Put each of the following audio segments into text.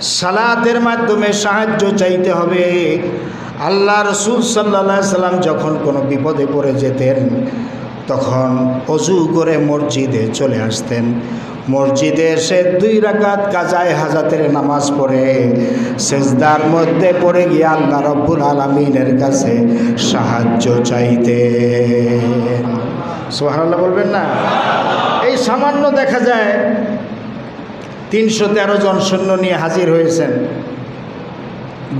সালাতের মাধ্যমে সাহায্য চাইতে হবে। আল্লাহ রসুল সাল্লা সাল্লাম যখন কোনো বিপদে পড়ে যেতেন, তখন অজু করে মসজিদে চলে আসতেন। মসজিদে এসে দুই রাকাত কাজায় হাজাতের নামাজ পড়ে। সেজদার মধ্যে পড়ে গিয়ে আল্লাহ রব্বুল আলমিনের কাছে সাহায্য চাইতে সোহানাল্লাহ বলবেন না? এই সামান্য দেখা যায় তিনশো তেরো জন সৈন্য নিয়ে হাজির হয়েছেন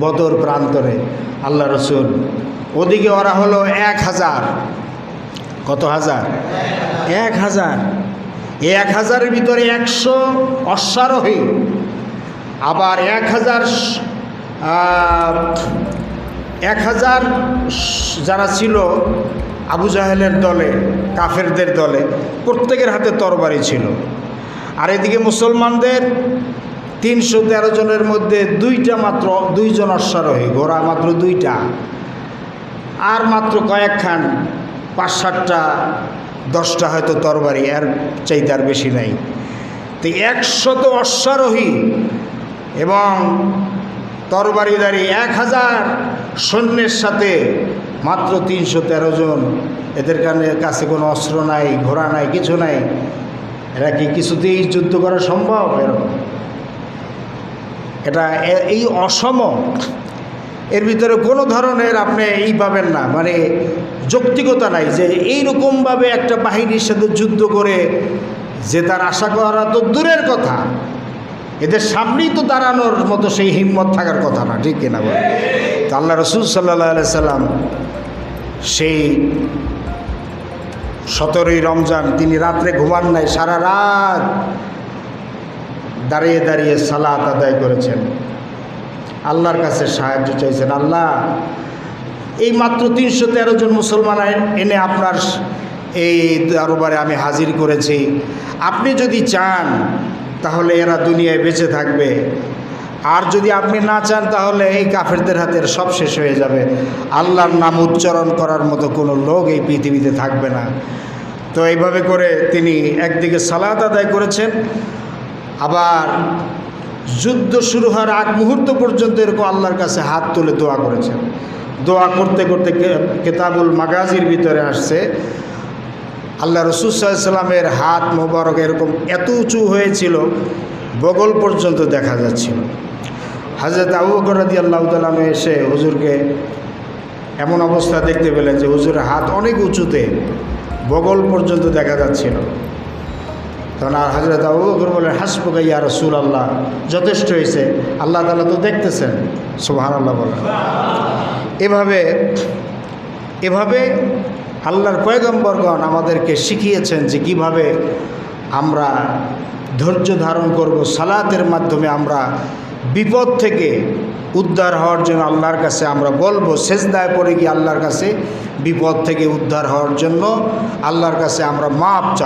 বদর প্রান্তরে। আল্লাহ রসুল, ওদিকে ওরা হলো এক হাজার। কত হাজার? এক হাজার। এক হাজারের ভিতরে একশো অশ্বারোহী। আবার এক হাজার এক হাজার যারা ছিল আবু জাহেলের দলে, কাফেরদের দলে, প্রত্যেকের হাতে তরবারি ছিল। আর এদিকে মুসলমানদের তিনশো তেরো জনের মধ্যে দুইটা মাত্র দুইজন অশ্বারোহী, ঘোড়া মাত্র দুইটা। আর মাত্র কয়েকখান, পাঁচ সাতটা, দশটা হয়তো তরবারি আর চাইতে আর বেশি নাই। তো একশত অশ্বারোহী এবং তরবারিদারি এক হাজার সৈন্যের সাথে মাত্র তিনশো তেরো জন। এদের কাছে কোনো অস্ত্র নাই, ঘোড়া নাই, কিছু নাই। এরা কি কিছুতেই যুদ্ধ করা সম্ভব? এরকম। এটা এই অসম, এর ভিতরে কোনো ধরনের আপনি এই পাবেন না মানে যৌক্তিকতা নাই যে এইরকমভাবে একটা বাহিনীর সাথে যুদ্ধ করে যে তার আশা করা তো দূরের কথা, এদের সামনেই তো দাঁড়ানোর মতো সেই হিম্মত থাকার কথা না, ঠিক কিনা বলে তো আল্লাহ রসুল সাল্লাহ সাল্লাম সেই সতেরোই রমজান, তিনি রাত্রে ঘুমান নাই, সারা রাত দাঁড়িয়ে দাঁড়িয়ে সালাত আদায় করেছেন। আল্লাহর কাছে সাহায্য চাইছেন, আল্লাহ, এই মাত্র তিনশো তেরো জন মুসলমান এনে আপনার এই দরবারে আমি হাজির করেছি। আপনি যদি চান, তাহলে এরা দুনিয়ায় বেঁচে থাকবে। আর যদি আপনি না চান, তাহলে এই কাফেরদের হাতের সব শেষ হয়ে যাবে। আল্লাহর নাম উচ্চারণ করার মতো কোনো লোক এই পৃথিবীতে থাকবে না। তো এইভাবে করে তিনি একদিকে সালাত আদায় করেছেন, আবার যুদ্ধ শুরু হওয়ার আগ মুহূর্ত পর্যন্ত এরকম আল্লাহর কাছে হাত তুলে দোয়া করেছেন। দোয়া করতে করতে কেতাবুল মাগাজির ভিতরে আসছে, আল্লাহ রসুল সাল্লামের হাত মোবারক এরকম এত উঁচু হয়েছিল বগল পর্যন্ত দেখা যাচ্ছিল হাজরত আবু বকর রাদি আল্লাহ তালামে এসে হুজুরকে এমন অবস্থা দেখতে পেলেন যে হুজুরের হাত অনেক উঁচুতে বগল পর্যন্ত দেখা যাচ্ছিল। তখন আর হাজরত আবু বকর বলেন হাসপুকা ইয়া রসুল আল্লাহ যথেষ্ট হয়েছে। আল্লাহ তালা তো দেখতেছেন। সুবহান আল্লাহ বলেন। এভাবে এভাবে আল্লাহর পয়গম্বরগণ আমাদেরকে শিখিয়েছেন যে কীভাবে আমরা ধৈর্য ধারণ করব সালাতের মাধ্যমে আমরা বিপদ থেকে উদ্ধার হওয়ার জন্য আল্লাহর কাছে আমরা বলব শেষদায় পড়ে গিয়ে আল্লাহর কাছে বিপদ থেকে উদ্ধার হওয়ার জন্য আল্লাহর কাছে আমরা মাপ চাব।